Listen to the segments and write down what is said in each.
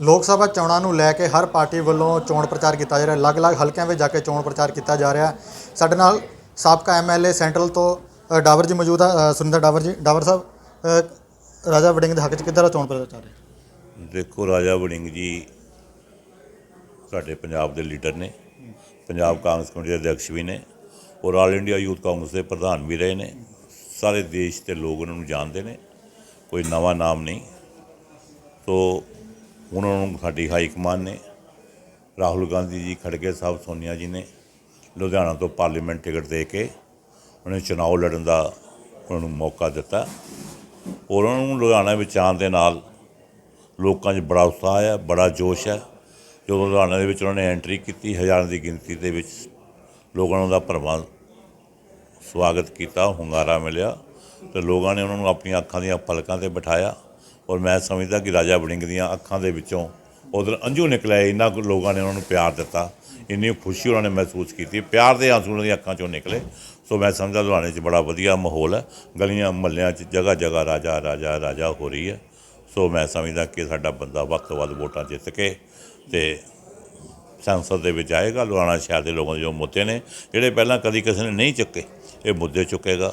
ਲੋਕ ਸਭਾ ਚੋਣਾਂ ਨੂੰ ਲੈ ਕੇ ਹਰ ਪਾਰਟੀ ਵੱਲੋਂ ਚੋਣ ਪ੍ਰਚਾਰ ਕੀਤਾ ਜਾ ਰਿਹਾ। ਅਲੱਗ-ਅਲੱਗ ਹਲਕਿਆਂ ਵਿੱਚ ਜਾ ਕੇ ਚੋਣ ਪ੍ਰਚਾਰ ਕੀਤਾ ਜਾ ਰਿਹਾ। ਸਾਡੇ ਨਾਲ ਸਾਬਕਾ ਐਮਐਲਏ ਸੈਂਟਰਲ ਤੋਂ ਡਾਵਰ ਜੀ ਮੌਜੂਦ ਆ। ਸੁਰਿੰਦਰ ਡਾਵਰ ਜੀ ਡਾਵਰ ਸਾਹਿਬ ਰਾਜਾ ਵੜਿੰਗ ਦੇ ਹੱਕ 'ਚ ਕਿੱਦਾਂ ਦਾ ਚੋਣ ਪ੍ਰਚਾਰ ਚੱਲ ਰਿਹਾ? ਦੇਖੋ, ਰਾਜਾ ਵੜਿੰਗ ਜੀ ਸਾਡੇ ਪੰਜਾਬ ਦੇ ਲੀਡਰ ਨੇ। ਪੰਜਾਬ ਕਾਂਗਰਸ ਕਮੇਟੀ ਦੇ ਅਧਿਕਸ਼ ਵੀ ਨੇ ਔਰ ਆਲ ਇੰਡੀਆ ਯੂਥ ਕਾਂਗਰਸ ਦੇ ਪ੍ਰਧਾਨ ਵੀ ਰਹੇ ਨੇ। ਸਾਰੇ ਦੇਸ਼ ਦੇ ਲੋਕ ਉਹਨਾਂ ਨੂੰ ਜਾਣਦੇ ਨੇ। ਕੋਈ ਨਵਾਂ ਨਾਮ ਨਹੀਂ। ਸੋ ਉਹਨਾਂ ਨੂੰ ਸਾਡੀ ਹਾਈ ਕਮਾਨ ਨੇ। ਰਾਹੁਲ ਗਾਂਧੀ ਜੀ ਖੜਗੇ ਸਾਹਿਬ ਸੋਨੀਆ ਜੀ ਨੇ। ਲੁਧਿਆਣਾ ਤੋਂ ਪਾਰਲੀਮੈਂਟ ਟਿਕਟ ਦੇ ਕੇ ਉਹਨੇ ਨੂੰ ਲੜਨ ਦਾ ਉਹਨਾਂ ਨੂੰ ਮੌਕਾ ਦਿੱਤਾ। ਔਰ ਉਹਨਾਂ ਨੂੰ ਲੁਧਿਆਣਾ ਵਿੱਚ ਆਉਣ ਦੇ ਨਾਲ ਲੋਕਾਂ 'ਚ ਬੜਾ ਉਤਸ਼ਾਹ ਹੈ ਬੜਾ ਜੋਸ਼ ਹੈ। ਜਦੋਂ ਲੁਧਿਆਣਾ ਦੇ ਵਿੱਚ ਉਹਨਾਂ ਨੇ ਐਂਟਰੀ ਕੀਤੀ, ਹਜ਼ਾਰਾਂ ਦੀ ਗਿਣਤੀ ਦੇ ਵਿੱਚ ਲੋਕਾਂ ਨੇ ਉਹਦਾ ਭਰਵਾਂ ਸਵਾਗਤ ਕੀਤਾ, ਹੁੰਗਾਰਾ ਮਿਲਿਆ। ਤੇ ਲੋਕਾਂ ਨੇ ਉਹਨਾਂ ਨੂੰ ਆਪਣੀਆਂ ਅੱਖਾਂ ਦੀਆਂ ਪਲਕਾਂ ਤੇ ਬਿਠਾਇਆ। ਔਰ ਮੈਂ ਸਮਝਦਾ ਕਿ ਰਾਜਾ ਵੜਿੰਗ ਦੀਆਂ ਅੱਖਾਂ ਦੇ ਵਿੱਚੋਂ ਉਧਰ ਅੰਜੂ ਨਿਕਲਿਆ, ਇੰਨਾ ਕੁ ਲੋਕਾਂ ਨੇ ਉਹਨਾਂ ਨੂੰ ਪਿਆਰ ਦਿੱਤਾ, ਇੰਨੀ ਖੁਸ਼ੀ ਉਹਨਾਂ ਨੇ ਮਹਿਸੂਸ ਕੀਤੀ, ਪਿਆਰ ਦੇ ਆਂਸੂ ਉਹਨਾਂ ਦੀਆਂ ਅੱਖਾਂ 'ਚੋਂ ਨਿਕਲੇ। ਸੋ ਮੈਂ ਸਮਝਦਾ ਲੁਧਿਆਣੇ 'ਚ ਬੜਾ ਵਧੀਆ ਮਾਹੌਲ ਹੈ, ਗਲੀਆਂ ਮਹੱਲਿਆਂ 'ਚ ਜਗ੍ਹਾ ਜਗ੍ਹਾ ਰਾਜਾ ਰਾਜਾ ਰਾਜਾ ਹੋ ਰਹੀ ਹੈ। ਸੋ ਮੈਂ ਸਮਝਦਾ ਕਿ ਸਾਡਾ ਬੰਦਾ ਵੱਧ ਤੋਂ ਵੱਧ ਵੋਟਾਂ ਜਿੱਤ ਕੇ ਤੇ ਸੰਸਦ ਦੇ ਵਿੱਚ ਆਏਗਾ, ਲੁਧਿਆਣਾ ਸ਼ਹਿਰ ਦੇ ਲੋਕਾਂ ਦੇ ਜੋ ਮੁੱਦੇ ਨੇ, ਜਿਹੜੇ ਪਹਿਲਾਂ ਕਦੀ ਕਿਸੇ ਨੇ ਨਹੀਂ ਚੁੱਕੇ, ਇਹ ਮੁੱਦੇ ਚੁੱਕੇਗਾ,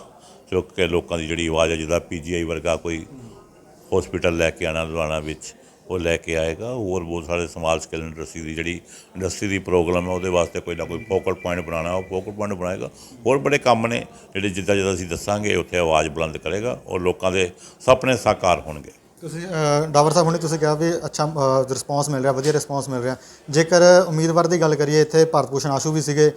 ਚੁੱਕ ਕੇ ਲੋਕਾਂ ਦੀ ਜਿਹੜੀ ਆਵਾਜ਼ ਹੈ ਜਿਹਦਾ ਪੀਜੀਆਈ ਵਰਗਾ ਕੋਈ ਹਸਪੀਟਲ ਲੈ ਕੇ ਆਣਾ ਲੁਧਿਆਣਾ ਵਿੱਚ ਉਹ ਲੈ ਕੇ ਆਏਗਾ। ਹੋਰ ਬਹੁਤ ਸਾਰੇ ਸਮਾਲ ਸਕੇਲ ਇੰਡਸਟਰੀ ਦੀ ਜਿਹੜੀ ਇੰਡਸਟਰੀ ਦੀ ਪ੍ਰੋਗਰਾਮ ਹੈ ਉਹਦੇ ਵਾਸਤੇ ਕੋਈ ਨਾ ਕੋਈ ਫੋਕਲ ਪੁਆਇੰਟ ਬਣਾਉਣਾ ਉਹ ਫੋਕਲ ਪੁਆਇੰਟ ਬਣਾਏਗਾ। ਹੋਰ ਬੜੇ ਕੰਮ ਨੇ ਜਿਹੜੇ ਜਿੱਦਾਂ ਜਿੱਦਾਂ ਅਸੀਂ ਦੱਸਾਂਗੇ ਉੱਥੇ ਆਵਾਜ਼ ਬੁਲੰਦ ਕਰੇਗਾ ਔਰ ਲੋਕਾਂ ਦੇ ਸੁਪਨੇ ਸਾਕਾਰ ਹੋਣਗੇ। ਤੁਸੀਂ ਡਾਵਰ ਸਾਹਿਬ ਹੁਣੇ ਤੁਸੀਂ ਕਿਹਾ ਵੀ ਅੱਛਾ ਰਿਸਪੌਂਸ ਮਿਲ ਰਿਹਾ ਵਧੀਆ ਰਿਸਪੌਂਸ ਮਿਲ ਰਿਹਾ। ਜੇਕਰ ਉਮੀਦਵਾਰ ਦੀ ਗੱਲ ਕਰੀਏ ਇੱਥੇ ਭਾਰਤ ਭੂਸ਼ਣ ਆਸ਼ੂ ਵੀ ਸੀਗੇ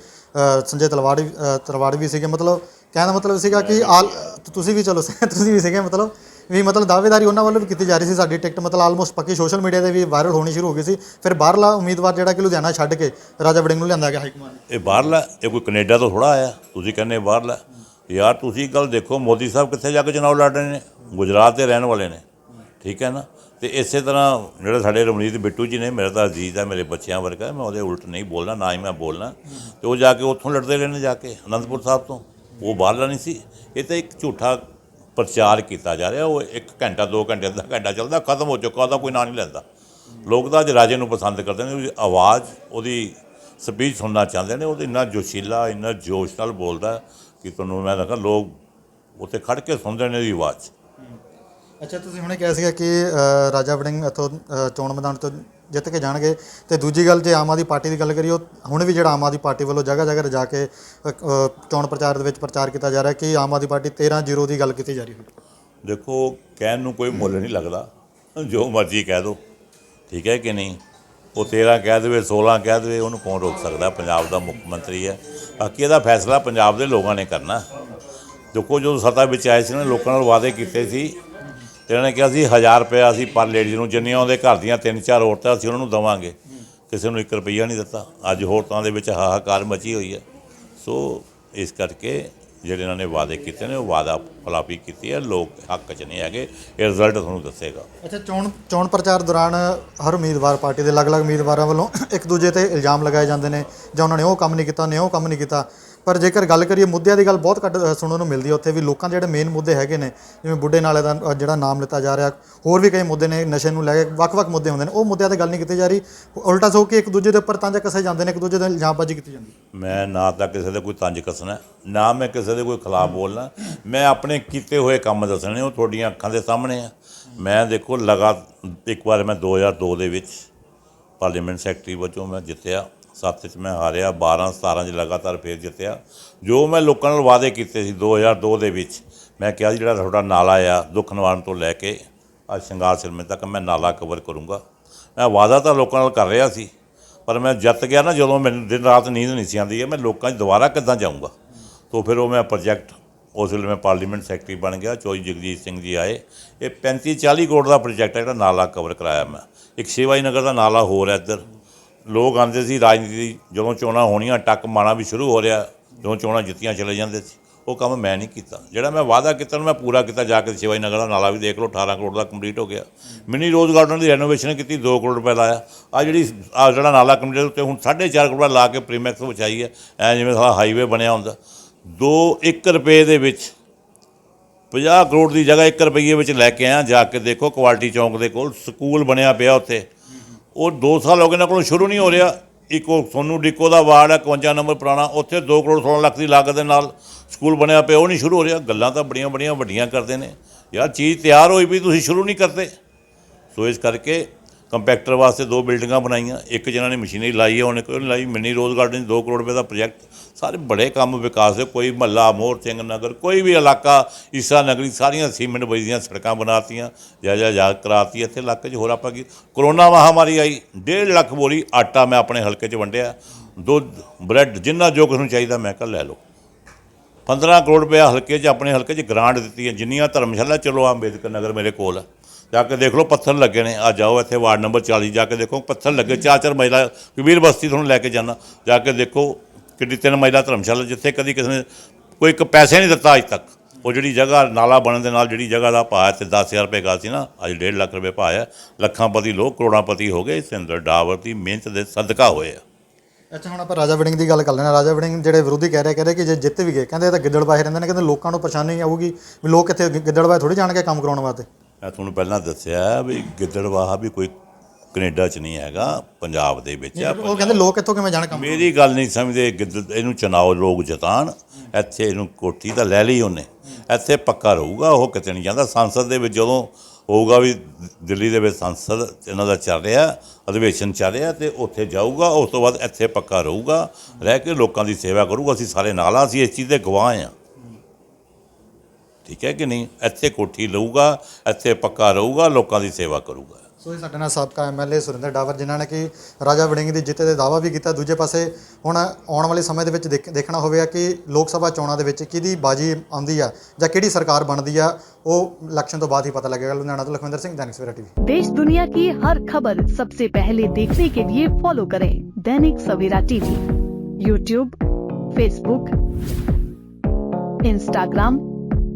ਸੰਜੇ ਤਲਵਾੜ ਤਲਵਾੜ ਵੀ ਸੀਗੇ। ਮਤਲਬ ਕਹਿਣ ਦਾ ਮਤਲਬ ਸੀਗਾ ਕਿ ਆਲ ਤੁਸੀਂ ਵੀ ਚਲੋ ਤੁਸੀਂ ਵੀ ਸੀਗੇ ਮਤਲਬ ਵੀ ਮਤਲਬ ਦਾਅਵੇਦਾਰੀ ਉਹਨਾਂ ਵੱਲੋਂ ਵੀ ਕੀਤੀ ਜਾ ਰਹੀ ਸੀ, ਸਾਡੀ ਟਿਕਟ ਮਤਲਬ ਆਲਮੋਸਟ ਪੱਕੀ ਸੋਸ਼ਲ ਮੀਡੀਆ ਤੇ ਵੀ ਵਾਇਰਲ ਹੋਣੀ ਸ਼ੁਰੂ ਹੋ ਗਈ ਸੀ। ਫਿਰ ਬਾਹਰਲਾ ਉਮੀਦਵਾਰ ਜਿਹੜਾ ਕਿ ਲੁਧਿਆਣਾ ਛੱਡ ਕੇ ਰਾਜਾ ਵੜਿੰਗ ਨੂੰ ਲਿਆਂਦਾ ਗਿਆ ਹਾਈ ਨੇ ਇਹ ਬਾਹਰਲਾ, ਇਹ ਕੋਈ ਕੈਨੇਡਾ ਤੋਂ ਥੋੜਾ ਆਇਆ, ਤੁਸੀਂ ਕਹਿੰਦੇ ਬਾਹਰਲਾ। ਯਾਰ ਤੁਸੀਂ ਗੱਲ ਦੇਖੋ, ਮੋਦੀ ਸਾਹਿਬ ਕਿੱਥੇ ਜਾ ਕੇ ਚੁਣਾਵ ਲੜ ਰਹੇ ਨੇ? ਗੁਜਰਾਤ ਦੇ ਰਹਿਣ ਵਾਲੇ ਨੇ, ਠੀਕ ਹੈ ਨਾ? ਤੇ ਇਸੇ ਤਰ੍ਹਾਂ ਜਿਹੜੇ ਸਾਡੇ ਰਮਨੀਤ ਬਿੱਟੂ ਜੀ ਨੇ, ਮੇਰਾ ਤਾਂ ਅਜ਼ੀਜ਼ ਹੈ, ਮੇਰੇ ਬੱਚਿਆਂ ਵਰਗਾ, ਮੈਂ ਉਹਦੇ ਉਲਟ ਨਹੀਂ ਬੋਲਣਾ, ਨਾ ਹੀ ਮੈਂ ਬੋਲਣਾ। ਤੇ ਉਹ ਜਾ ਕੇ ਉੱਥੋਂ ਲੜਦੇ ਰਹੇ ਨੇ ਜਾ ਕੇ, ਅਨੰਦਪੁਰ ਸਾਹਿਬ ਤੋਂ। ਉਹ ਬਾਹਰਲਾ ਨਹੀਂ ਸੀ। ਇਹ ਤਾਂ ਇੱਕ ਝੂਠਾ ਪ੍ਰਚਾਰ ਕੀਤਾ ਜਾ ਰਿਹਾ, ਉਹ 1 ਘੰਟਾ 2 ਘੰਟੇ, ਅੱਧਾ ਘੰਟਾ ਚੱਲਦਾ, ਖਤਮ ਹੋ ਚੁੱਕਾ, ਉਹਦਾ ਕੋਈ ਨਾਂ ਨਹੀਂ ਲੈਂਦਾ। ਲੋਕ ਤਾਂ ਅੱਜ ਰਾਜੇ ਨੂੰ ਪਸੰਦ ਕਰਦੇ ਨੇ, ਉਹਦੀ ਆਵਾਜ਼, ਉਹਦੀ ਸਪੀਚ ਸੁਣਨਾ ਚਾਹੁੰਦੇ ਨੇ, ਉਹਦੇ ਇੰਨਾ ਜੋਸ਼ੀਲਾ, ਇੰਨਾ ਜੋਸ਼ ਨਾਲ ਬੋਲਦਾ ਕਿ ਤੁਹਾਨੂੰ ਮੈਂ ਲੱਗਾ ਲੋਕ ਉੱਥੇ ਖੜ ਕੇ ਸੁਣਦੇ ਨੇ ਉਹਦੀ ਆਵਾਜ਼। ਅੱਛਾ, ਤੁਸੀਂ ਹੁਣੇ ਕਿਹਾ ਸੀਗਾ ਕਿ ਰਾਜਾ ਵੜਿੰਗ ਇੱਥੋਂ ਚੋਣ ਮੈਦਾਨ ਤੋਂ ਜਿੱਤ ਕੇ ਜਾਣਗੇ। ਤੇ ਦੂਜੀ ਗੱਲ ਜੇ ਆਮ ਆਦਮੀ ਪਾਰਟੀ ਦੀ ਗੱਲ ਕਰੀਏ, ਉਹ ਹੁਣ ਵੀ ਜਿਹੜਾ ਆਮ ਆਦਮੀ ਪਾਰਟੀ ਵੱਲੋਂ ਜਗ੍ਹਾ ਜਗ੍ਹਾ ਜਾ ਕੇ ਚੋਣ ਪ੍ਰਚਾਰ ਦੇ ਵਿੱਚ ਪ੍ਰਚਾਰ ਕੀਤਾ ਜਾ ਰਿਹਾ ਕਿ ਆਮ ਆਦਮੀ ਪਾਰਟੀ 13-0 ਦੀ ਗੱਲ ਕੀਤੀ ਜਾ ਰਹੀ ਹੈ ਦੇਖੋ, ਕਹਿਣ ਨੂੰ ਕੋਈ ਮੁੱਲ ਨਹੀਂ ਲੱਗਦਾ। ਜੋ ਮਰਜ਼ੀ ਕਹਿ ਦੋ। ਠੀਕ ਹੈ ਕਿ ਨਹੀਂ? ਉਹ 13 ਕਹਿ ਦੇਵੇ 16 ਕਹਿ ਦੇਵੇ, ਉਹਨੂੰ ਕੌਣ ਰੋਕ ਸਕਦਾ? ਪੰਜਾਬ ਦਾ ਮੁੱਖ ਮੰਤਰੀ ਹੈ। ਬਾਕੀ ਇਹਦਾ ਫੈਸਲਾ ਪੰਜਾਬ ਦੇ ਲੋਕਾਂ ਨੇ ਕਰਨਾ। ਦੇਖੋ, ਜਦੋਂ ਸੱਤਾ ਵਿੱਚ ਆਏ ਸੀ ਨਾ, ਲੋਕਾਂ ਨਾਲ ਵਾਅਦੇ ਕੀਤੇ ਸੀ ਤੇ ਇਹਨਾਂ ਨੇ ਕਿਹਾ ਸੀ 1000 ਰੁਪਏ ਅਸੀਂ ਪਰ ਲੇਡੀਜ਼ ਨੂੰ ਜਿੰਨੀਆਂ ਉਹਦੇ ਘਰ ਦੀਆਂ ਤਿੰਨ ਚਾਰ ਔਰਤਾਂ ਅਸੀਂ ਉਹਨਾਂ ਨੂੰ ਦੇਵਾਂਗੇ। ਕਿਸੇ ਨੂੰ 1 ਰੁਪਈਆ ਨਹੀਂ ਦਿੱਤਾ। ਅੱਜ ਔਰਤਾਂ ਦੇ ਵਿੱਚ ਹਾਹਾਕਾਰ ਮਚੀ ਹੋਈ ਹੈ। ਸੋ ਇਸ ਕਰਕੇ ਜਿਹੜੇ ਇਹਨਾਂ ਨੇ ਵਾਅਦੇ ਕੀਤੇ ਨੇ, ਉਹ ਵਾਅਦਾ ਖਿਲਾਫੀ ਕੀਤੀ ਹੈ। ਲੋਕ ਹੱਕ 'ਚ ਨਹੀਂ ਹੈਗੇ। ਇਹ ਰਿਜ਼ਲਟ ਤੁਹਾਨੂੰ ਦੱਸੇਗਾ। ਅੱਛਾ, ਚੋਣ ਚੋਣ ਪ੍ਰਚਾਰ ਦੌਰਾਨ ਹਰ ਉਮੀਦਵਾਰ ਪਾਰਟੀ ਦੇ ਅਲੱਗ-ਅਲੱਗ ਉਮੀਦਵਾਰਾਂ ਵੱਲੋਂ ਇੱਕ ਦੂਜੇ ਤੇ ਇਲਜ਼ਾਮ ਲਗਾਏ ਜਾਂਦੇ ਨੇ। ਜਾਂ ਉਹਨਾਂ ਨੇ ਉਹ ਕੰਮ ਨਹੀਂ ਕੀਤਾ, ਉਹਨੇ ਉਹ ਕੰਮ ਨਹੀਂ ਕੀਤਾ। ਪਰ ਜੇਕਰ ਗੱਲ ਕਰੀਏ ਮੁੱਦਿਆਂ ਦੀ ਗੱਲ ਬਹੁਤ ਘੱਟ ਸੁਣਨ ਨੂੰ ਮਿਲਦੀ ਹੈ। ਉੱਥੇ ਵੀ ਲੋਕਾਂ ਦੇ ਜਿਹੜੇ ਮੇਨ ਮੁੱਦੇ ਹੈਗੇ ਨੇ, ਜਿਵੇਂ ਬੁੱਢੇ ਨਾਲੇ ਦਾ ਜਿਹੜਾ ਨਾਮ ਲਿੱਤਾ ਜਾ ਰਿਹਾ, ਹੋਰ ਵੀ ਕਈ ਮੁੱਦੇ ਨੇ, ਨਸ਼ੇ ਨੂੰ ਲੈ ਕੇ ਵੱਖ-ਵੱਖ ਮੁੱਦੇ ਹੁੰਦੇ ਨੇ। ਉਹ ਮੁੱਦਿਆਂ ਤੇ ਗੱਲ ਨਹੀਂ ਕੀਤੀ ਜਾ ਰਹੀ। ਉਲਟਾ ਸੋ ਕਿ ਇੱਕ ਦੂਜੇ ਦੇ ਉੱਪਰ ਤੰਜ ਕਸੇ ਜਾਂਦੇ ਨੇ, ਇੱਕ ਦੂਜੇ ਦੇ ਇਲਜ਼ਾਮਬਾਜ਼ੀ ਕੀਤੀ ਜਾਂਦੀ ਮੈਂ ਨਾ ਤਾਂ ਕਿਸੇ ਦੇ ਕੋਈ ਤੰਜ ਕੱਸਣਾ, ਨਾ ਮੈਂ ਕਿਸੇ ਦੇ ਕੋਈ ਖਿਲਾਫ ਬੋਲਣਾ। ਮੈਂ ਆਪਣੇ ਕੀਤੇ ਹੋਏ ਕੰਮ ਦੱਸਣੇ, ਉਹ ਤੁਹਾਡੀਆਂ ਅੱਖਾਂ ਦੇ ਸਾਹਮਣੇ ਆ। ਮੈਂ ਦੇਖੋ, ਲਗਾ, ਇੱਕ ਵਾਰ ਮੈਂ 2002 ਦੇ ਵਿੱਚ ਪਾਰਲੀਮੈਂਟ ਸੈਕਟਰੀ ਵਜੋਂ ਮੈਂ ਜਿੱਤਿਆ। ਸੱਤ 'ਚ ਮੈਂ ਹਾਰਿਆ 12 17 'ਚ ਲਗਾਤਾਰ ਫੇਰ ਜਿੱਤਿਆ। ਜੋ ਮੈਂ ਲੋਕਾਂ ਨਾਲ ਵਾਅਦੇ ਕੀਤੇ ਸੀ 2002 ਦੇ ਵਿੱਚ, ਮੈਂ ਕਿਹਾ ਸੀ ਜਿਹੜਾ ਤੁਹਾਡਾ ਨਾਲਾ ਆ, ਦੁੱਖ ਨਿਵਾਰਨ ਤੋਂ ਲੈ ਕੇ ਅੱਜ ਸ਼ਿੰਗਾਰ ਸਿਰਮੇ ਤੱਕ ਮੈਂ ਨਾਲਾ ਕਵਰ ਕਰੂੰਗਾ। ਮੈਂ ਵਾਅਦਾ ਤਾਂ ਲੋਕਾਂ ਨਾਲ ਕਰ ਰਿਹਾ ਸੀ, ਪਰ ਮੈਂ ਜਿੱਤ ਗਿਆ ਨਾ ਜਦੋਂ ਮੈਨੂੰ ਦਿਨ ਰਾਤ ਨੀਂਦ ਨਹੀਂ ਸੀ ਆਉਂਦੀ ਹੈ ਮੈਂ ਲੋਕਾਂ 'ਚ ਦੁਬਾਰਾ ਕਿੱਦਾਂ ਜਾਊਂਗਾ? ਤੋਂ ਫਿਰ ਉਹ ਮੈਂ ਪ੍ਰੋਜੈਕਟ ਉਸ ਵੇਲੇ ਮੈਂ ਪਾਰਲੀਮੈਂਟ ਸੈਕਟਰੀ ਬਣ ਗਿਆ ਚੋਈ ਜਗਜੀਤ ਸਿੰਘ ਜੀ ਆਏ। ਇਹ 35 40 ਕਰੋੜ ਦਾ ਪ੍ਰੋਜੈਕਟ ਹੈ ਜਿਹੜਾ ਨਾਲਾ ਕਵਰ ਕਰਾਇਆ ਮੈਂ। ਇੱਕ ਸ਼ਿਵਾਈ ਨਗਰ ਦਾ ਨਾਲਾ ਹੋਰ ਹੈ ਇੱਧਰ। ਲੋਕ ਆਉਂਦੇ ਸੀ, ਰਾਜਨੀਤੀ ਜਦੋਂ ਚੋਣਾਂ ਹੋਣੀਆਂ, ਟੱਕ ਮਾਣਾ ਵੀ ਸ਼ੁਰੂ ਹੋ ਰਿਹਾ, ਜਦੋਂ ਚੋਣਾਂ ਜਿੱਤੀਆਂ ਚਲੇ ਜਾਂਦੇ ਸੀ। ਉਹ ਕੰਮ ਮੈਂ ਨਹੀਂ ਕੀਤਾ। ਜਿਹੜਾ ਮੈਂ ਵਾਅਦਾ ਕੀਤਾ ਉਹ ਮੈਂ ਪੂਰਾ ਕੀਤਾ ਜਾ ਕੇ ਸ਼ਿਵਾਈ ਨਗਰ ਦਾ ਨਾਲਾ ਵੀ ਦੇਖ ਲਓ 18 ਕਰੋੜ ਦਾ ਕੰਪਲੀਟ ਹੋ ਗਿਆ। ਮਿੰਨੀ ਰੋਜ਼ ਗਾਰਡਨ ਦੀ ਰੈਨੋਵੇਸ਼ਨ ਕੀਤੀ 2 ਕਰੋੜ ਰੁਪਏ ਲਾਇਆ। ਆ ਜਿਹੜੀ ਆ ਜਿਹੜਾ ਨਾਲਾ ਕੰਪਲੀਟ ਉੱਤੇ ਹੁਣ 4.5 ਕਰੋੜ ਲਾ ਕੇ ਪ੍ਰੀਮੈਕਸ ਵਿਛਾਈ ਹੈ। ਐ ਜਿਵੇਂ ਸਾਰਾ ਹਾਈਵੇ ਬਣਿਆ ਹੁੰਦਾ। 2 1 ਰੁਪਏ ਦੇ ਵਿੱਚ 50 ਕਰੋੜ ਦੀ ਜਗ੍ਹਾ 1 ਰੁਪਏ ਵਿੱਚ ਲੈ ਕੇ ਆਇਆ। ਜਾ ਕੇ ਦੇਖੋ, ਕੁਆਲਿਟੀ ਚੌਂਕ ਦੇ ਕੋਲ ਸਕੂਲ ਬਣਿਆ ਪਿਆ ਉੱਥੇ। ਉਹ 2 ਸਾਲ ਹੋ ਗਏ ਨਾ ਕੋਲ ਸ਼ੁਰੂ ਨਹੀਂ ਹੋ ਰਿਹਾ। ਇੱਕ ਉਹ ਸੋਨੂ ਡਿੱਕੋ ਦਾ ਵਾਰਡ ਹੈ 51 ਨੰਬਰ ਪੁਰਾਣਾ, ਉੱਥੇ 2 ਕਰੋੜ 16 ਲੱਖ ਦੀ ਲਾਗਤ ਦੇ ਨਾਲ ਸਕੂਲ ਬਣਿਆ ਪਿਆ, ਉਹ ਨਹੀਂ ਸ਼ੁਰੂ ਹੋ ਰਿਹਾ। ਗੱਲਾਂ ਤਾਂ ਬੜੀਆਂ ਬੜੀਆਂ ਵੱਡੀਆਂ ਕਰਦੇ ਨੇ। ਯਾਰ ਚੀਜ਼ ਤਿਆਰ ਹੋਈ ਵੀ ਤੁਸੀਂ ਸ਼ੁਰੂ ਨਹੀਂ ਕਰਦੇ। ਸੋ ਇਸ ਕਰਕੇ ਕੰਪੈਕਟਰ ਵਾਸਤੇ ਦੋ ਬਿਲਡਿੰਗਾਂ ਬਣਾਈਆਂ, ਇੱਕ ਜਿਹਨਾਂ ਨੇ ਮਸ਼ੀਨਰੀ ਲਾਈ ਹੈ ਉਹਨੇ ਕੋਈ ਲਾਈ ਮਿੰਨੀ ਰੋਜ਼ ਗਾਰਡਨ 2 ਕਰੋੜ ਰੁਪਏ ਦਾ ਪ੍ਰੋਜੈਕਟ। ਸਾਰੇ ਬੜੇ ਕੰਮ ਵਿਕਾਸ ਦੇ, ਕੋਈ ਮਹੱਲਾ, ਮੋਹਰ, ਸਿੰਘ ਨਗਰ, ਕੋਈ ਵੀ ਇਲਾਕਾ, ਈਸਾ ਨਗਰੀ, ਸਾਰੀਆਂ ਸੀਮੈਂਟ ਬਈ ਦੀਆਂ ਸੜਕਾਂ ਬਣਾਤੀਆਂ, ਜਾ ਜਾ ਜਾ ਕਰਾਤੀ, ਇੱਥੇ ਇਲਾਕੇ 'ਚ ਹੋਰ ਆਪਾਂ ਕੀ, ਕਰੋਨਾ ਮਹਾਮਾਰੀ ਆਈ 1.5 ਲੱਖ ਬੋਰੀ ਆਟਾ ਮੈਂ ਆਪਣੇ ਹਲਕੇ 'ਚ ਵੰਡਿਆ, ਦੁੱਧ, ਬ੍ਰੈਡ, ਜਿੰਨਾ ਜੋ ਕੁਛ ਨੂੰ ਚਾਹੀਦਾ ਮੈਂ ਕਿਹਾ ਲੈ ਲਓ। 15 ਕਰੋੜ ਰੁਪਏ ਹਲਕੇ 'ਚ, ਆਪਣੇ ਹਲਕੇ 'ਚ ਗ੍ਰਾਂਟ ਦਿੱਤੀ ਹੈ ਜਿੰਨੀਆਂ ਧਰਮਸ਼ਾਲਾ, ਚਲੋ ਅੰਬੇਦਕਰ ਨਗਰ ਮੇਰੇ ਕੋਲ ਹੈ ਜਾ ਕੇ ਦੇਖ ਲਓ, ਪੱਥਰ ਲੱਗੇ ਨੇ। ਆ ਜਾਓ ਇੱਥੇ, ਵਾਰਡ ਨੰਬਰ 40 ਜਾ ਕੇ ਦੇਖੋ, ਪੱਥਰ ਲੱਗੇ। ਚਾਰ ਚਾਰ ਮਹਿਲਾ ਕਬੀਰ ਬਸਤੀ ਤੁਹਾਨੂੰ ਲੈ ਕੇ ਜਾਣਾ। ਜਾ ਕੇ ਦੇਖੋ, ਕਿੱਡੀ ਤਿੰਨ ਮਹਿਲਾ ਧਰਮਸ਼ਾਲਾ ਜਿੱਥੇ ਕਦੀ ਕਿਸੇ ਨੇ ਕੋਈ ਇੱਕ ਪੈਸੇ ਨਹੀਂ ਦਿੱਤਾ ਅੱਜ ਤੱਕ। ਉਹ ਜਿਹੜੀ ਜਗ੍ਹਾ, ਨਾਲਾ ਬਣਨ ਦੇ ਨਾਲ ਜਿਹੜੀ ਜਗ੍ਹਾ ਦਾ ਭਾਅ ਤੇ 10000 ਰੁਪਏ ਗਾ ਸੀ ਨਾ, ਅੱਜ 1.5 ਲੱਖ ਰੁਪਏ ਭਾਅ ਹੈ। ਲੱਖਾਂਪਤੀ ਲੋਕ, ਕਰੋੜਾਂਪਤੀ ਹੋ ਗਏ, ਇਸ ਅੰਦਰ ਡਾਵਰ ਦੀ ਮਿਹਨਤ ਦੇ ਸਦਕਾ ਹੋਏ ਆ। ਅੱਛਾ, ਹੁਣ ਆਪਾਂ ਰਾਜਾ ਵੜਿੰਗ ਦੀ ਗੱਲ ਕਰ ਲੈਣਾ ਰਾਜਾ ਵੜਿੰਗ ਜਿਹੜੇ ਵਿਰੋਧੀ ਕਹਿ ਰਹੇ ਕਹਿ ਰਹੇ ਕਿ ਜੇ ਜਿੱਤ ਵੀ ਗਏ, ਕਹਿੰਦੇ ਇਹ ਤਾਂ ਗਿੱਦੜਬਾਹੇ ਰਹਿੰਦੇ ਨੇ, ਕਹਿੰਦੇ ਲੋਕਾਂ ਨੂੰ ਪਰੇਸ਼ਾਨੀ ਆਊਗੀ ਵੀ ਲੋਕ ਇੱਥੇ ਗਿ- ਗਿੱਦੜਬਾਹੇ ਥੋੜੀ ਜਾਣਗੇ ਕੰਮ ਕਰਾਉਣ ਵਾਸਤੇ। ਮੈਂ ਤੁਹਾਨੂੰ ਪਹਿਲਾਂ ਦੱਸਿਆ ਵੀ ਗਿੱਦੜਵਾਹਾ ਵੀ ਕੋਈ ਕੈਨੇਡਾ 'ਚ ਨਹੀਂ ਹੈਗਾ ਪੰਜਾਬ ਦੇ ਵਿੱਚ ਆ ਉਹ ਕਹਿੰਦੇ ਲੋਕ ਇੱਥੋਂ ਕਿਵੇਂ ਜਾਣ ਕੰਮ ਮੇਰੀ ਗੱਲ ਨਹੀਂ ਸਮਝਦੇ ਗਿੱਦੜ ਇਹਨੂੰ ਚੁਣਾਓ ਲੋਕ ਜਤਾਨ ਇੱਥੇ ਇਹਨੂੰ ਕੋਠੀ ਤਾਂ ਲੈ ਲਈ ਉਹਨੇ ਇੱਥੇ ਪੱਕਾ ਰਹੂਗਾ ਉਹ ਕਿਤੇ ਨਹੀਂ ਜਾਂਦਾ ਸੰਸਦ ਦੇ ਵਿੱਚ ਜਦੋਂ ਹੋਊਗਾ ਵੀ ਦਿੱਲੀ ਦੇ ਵਿੱਚ ਸੰਸਦ ਇਹਨਾਂ ਦਾ ਚੱਲ ਰਿਹਾ ਅਧਿਵੇਸ਼ਨ ਚੱਲ ਰਿਹਾ ਤੇ ਉੱਥੇ ਜਾਊਗਾ ਉਸ ਤੋਂ ਬਾਅਦ ਇੱਥੇ ਪੱਕਾ ਰਹੂਗਾ ਰਹਿ ਕੇ ਲੋਕਾਂ ਦੀ ਸੇਵਾ ਕਰੂਗਾ ਅਸੀਂ ਸਾਰੇ ਨਾਲ ਆ ਅਸੀਂ ਇਸ ਚੀਜ਼ ਦੇ ਗਵਾਹ ਆ ਠੀਕ ਹੈ ਕਿ ਨਹੀਂ ਇੱਥੇ ਕੋਠੀ ਲਊਗਾ ਇੱਥੇ ਪੱਕਾ ਰਹੂਗਾ ਲੋਕਾਂ ਦੀ ਸੇਵਾ ਕਰੂਗਾ ਸੋ ਇਹ ਸਾਡੇ ਨਾਲ ਸਾਬਕਾ ਐਮਐਲਏ ਸੁਰਿੰਦਰ ਡਾਵਰ ਜਿਨ੍ਹਾਂ ਨੇ ਕਿ ਰਾਜਾ ਵੜਿੰਗ ਦੀ ਜਿੱਤ ਦੇ ਦਾਅਵਾ ਵੀ ਕੀਤਾ ਦੂਜੇ ਪਾਸੇ ਹੁਣ ਆਉਣ ਵਾਲੇ ਸਮੇਂ ਦੇ ਵਿੱਚ ਦੇਖ- ਦੇਖਣਾ ਹੋਵੇਗਾ ਕਿ ਲੋਕ ਸਭਾ ਚੋਣਾਂ ਦੇ ਵਿੱਚ ਕਿਹਦੀ ਬਾਜੀ ਆਉਂਦੀ ਆ ਜਾਂ ਕਿਹੜੀ ਸਰਕਾਰ ਬਣਦੀ ਆ ਉਹ ਇਲੈਕਸ਼ਨ ਤੋਂ ਬਾਅਦ ਹੀ ਪਤਾ ਲੱਗੇਗਾ ਲੁਧਿਆਣਾ ਤੋਂ ਲਖਵਿੰਦਰ ਸਿੰਘ दैनिक सवेरा टीवी देश दुनिया की हर खबर सबसे पहले देखने के लिए फॉलो करें Dainik Savera TV YouTube Facebook Instagram